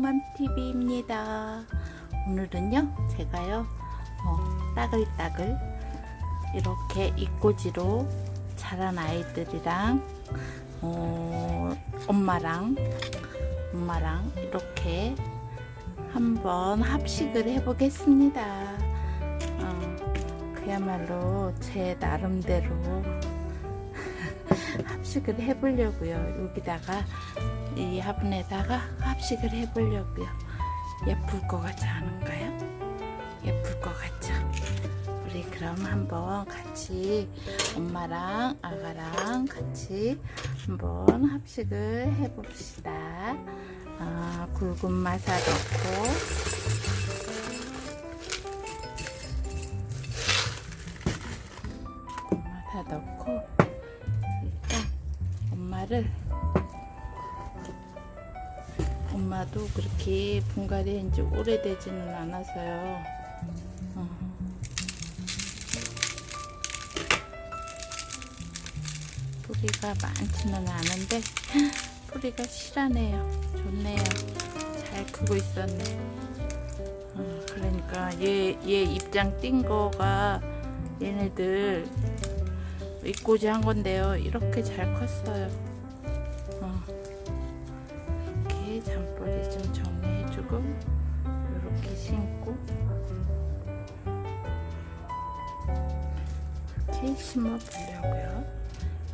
맘맘TV입니다. 오늘은요, 제가요, 어, 따글따글 이렇게 입꼬지로 자란 아이들이랑, 어, 엄마랑, 엄마랑 이렇게 한번 합식을 해보겠습니다. 어, 그야말로 제 나름대로 합식을 해보려고요. 여기다가 이 화분에다가 합식을 해보려고요. 예쁠 것 같지 않은가요? 예쁠 것 같죠? 우리 그럼 한번 같이 엄마랑 아가랑 같이 한번 합식을 해봅시다. 아, 굵은 마사 넣고 마사 넣고 일단 엄마를 엄마도 그렇게 분갈이 한지 오래되지는 않아서요. 어. 뿌리가 많지는 않은데 뿌리가 실하네요. 좋네요. 잘 크고 있었네. 어, 그러니까 얘, 얘 입장 띈 거가 얘네들 입고지 한 건데요. 이렇게 잘 컸어요. 정리해주고 이렇게 심고 이렇게 심어 보려고요.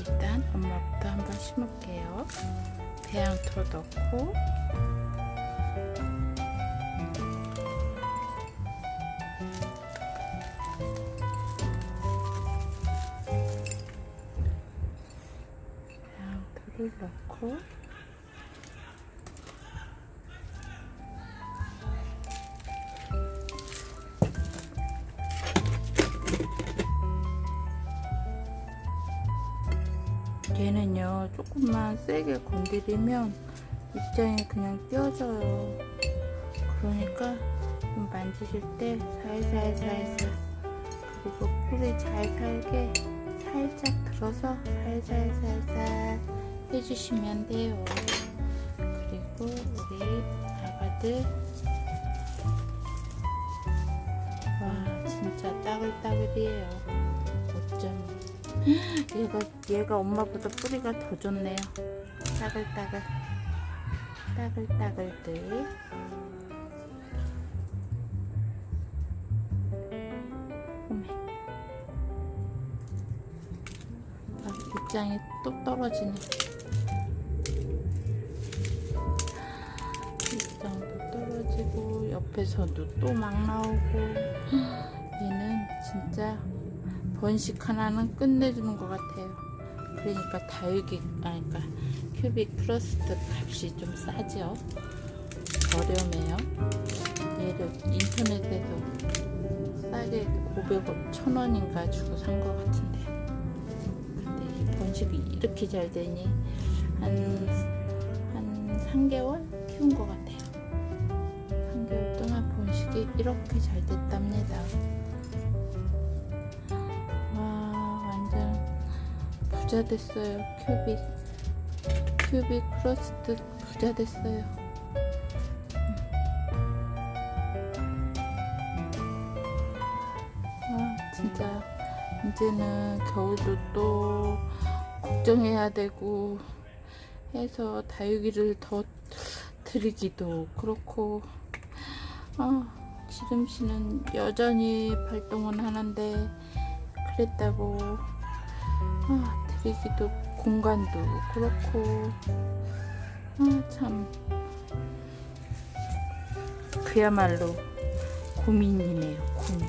일단 엄마부터 한번 심을게요. 배양토 넣고 배양토를 넣고 얘는요 조금만 세게 건드리면 입장이 그냥 띄어져요. 그러니까 좀 만지실 때 살살살살 그리고 뿌리 잘 살게 살짝 들어서 살살 살살 해주시면 돼요. 그리고 우리 아가들. 와 진짜 따글따글이에요. 어쩜 얘가 얘가 엄마보다 뿌리가 더 좋네요. 따글따글 따글따글들. 아, 입장이 또 떨어지네. 입장도 떨어지고 옆에서도 또 막 나오고 얘는 진짜 번식 하나는 끝내주는 것 같아요. 그러니까 다육이, 아, 그러니까 큐빅 프로스트 값이 좀 싸죠. 저렴해요. 얘를 인터넷에서 싸게 500원, 1000원인가 주고 산 것 같은데. 근데 이 번식이 이렇게 잘 되니 한, 한 3개월 키운 것 같아요. 3개월 동안 번식이 이렇게 잘 됐답니다. 부자 됐어요. 큐빅. 큐빅 프로스트 부자 됐어요. 아, 진짜 이제는 겨울도 또 걱정해야 되고 해서 다육이를 더 드리기도 그렇고 아, 지름 씨는 여전히 발동은 하는데 그랬다고 아, 드리기도 공간도 그렇고. 아, 참. 그야말로 고민이네요 고민.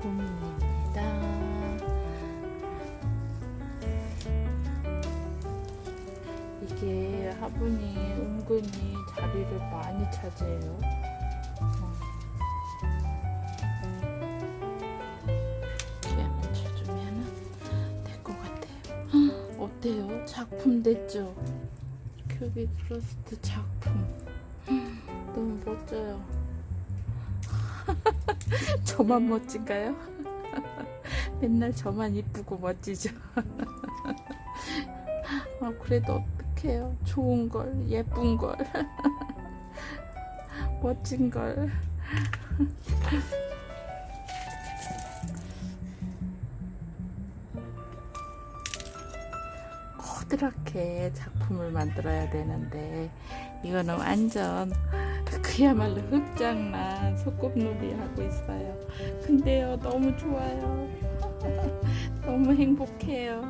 고민입니다. 이게 화분이 은근히 자리를 많이 차지해요 작품 됐죠? 큐빅 프로스트 작품 너무 멋져요 저만 멋진가요? 맨날 저만 이쁘고 멋지죠 아, 그래도 행복해요. 좋은 걸, 예쁜 걸, 멋진 걸. 커다랗게 작품을 만들어야 되는데 이거는 완전 그야말로 흑장난 소꿉놀이 하고 있어요. 근데요 너무 좋아요. 너무 행복해요.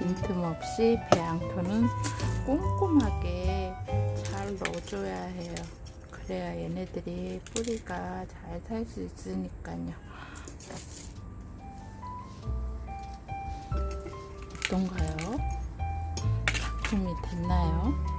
빈틈없이 배양토는 꼼꼼하게 잘 넣어줘야 해요. 그래야 얘네들이 뿌리가 잘 살 수 있으니까요. 어떤가요? 작품이 됐나요?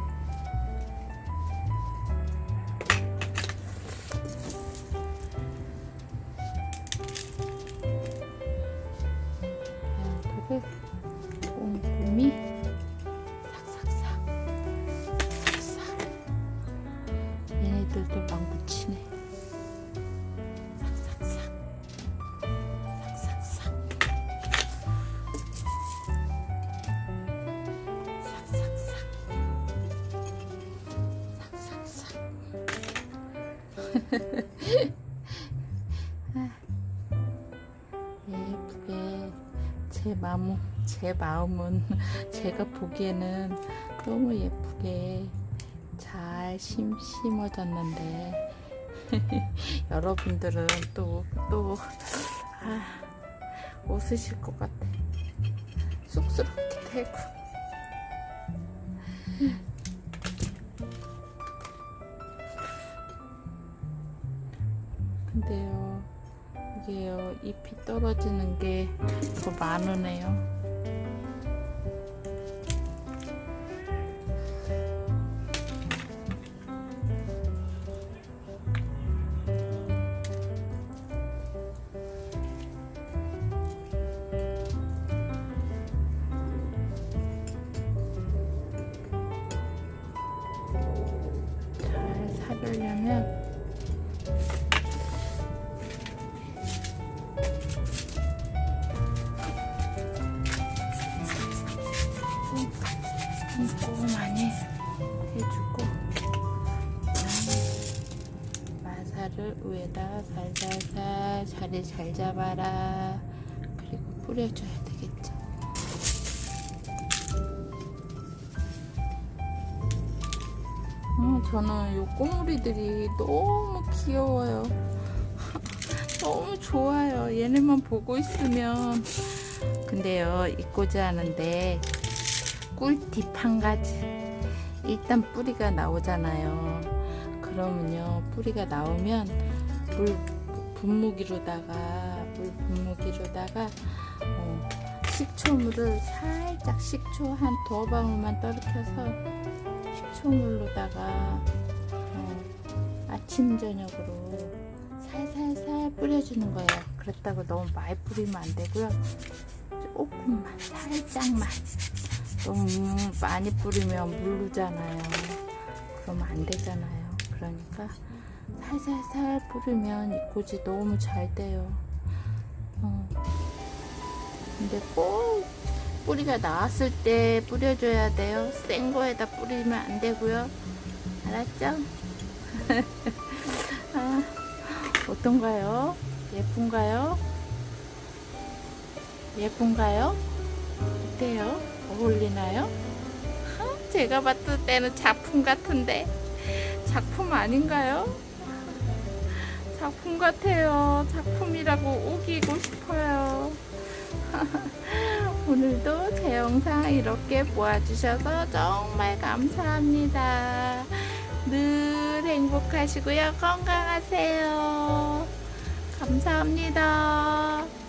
예쁘게 제 마음, 제 마음은 제가 보기에는 너무 예쁘게 잘 심, 심어졌는데 여러분들은 또, 또, 아, 웃으실 것 같아. 쑥스럽게 되고. 근데요, 이게요, 잎이 떨어지는 게 더 많으네요. 위에다. 살살살 자리 잘 잡아라. 그리고 뿌려줘야 되겠죠. 어, 저는 요 꼬물이들이 너무 귀여워요. 너무 좋아요. 얘네만 보고 있으면. 근데요 잊고자 하는데 꿀팁 한 가지. 일단 뿌리가 나오잖아요. 그러면요, 뿌리가 나오면 물 분무기로다가 물 분무기로다가 어, 식초물을 살짝 식초 한 두어 방울만 떨어켜서 식초물로다가 어, 아침 저녁으로 살살살 뿌려주는 거예요. 그렇다고 너무 많이 뿌리면 안 되고요. 조금만 살짝만 너무 많이 뿌리면 물르잖아요. 그러면 안 되잖아요. 그러니까 살살살 뿌리면 잎꽂이 너무 잘 돼요. 어. 근데 꼭 뿌리가 나왔을 때 뿌려줘야 돼요. 센 거에다 뿌리면 안 되고요. 알았죠? 아, 어떤가요? 예쁜가요? 예쁜가요? 어때요? 어울리나요? 아, 제가 봤을 때는 작품 같은데 작품 아닌가요? 작품 같아요. 작품이라고 우기고 싶어요. 오늘도 제 영상 이렇게 보아주셔서 정말 감사합니다. 늘 행복하시고요. 건강하세요. 감사합니다.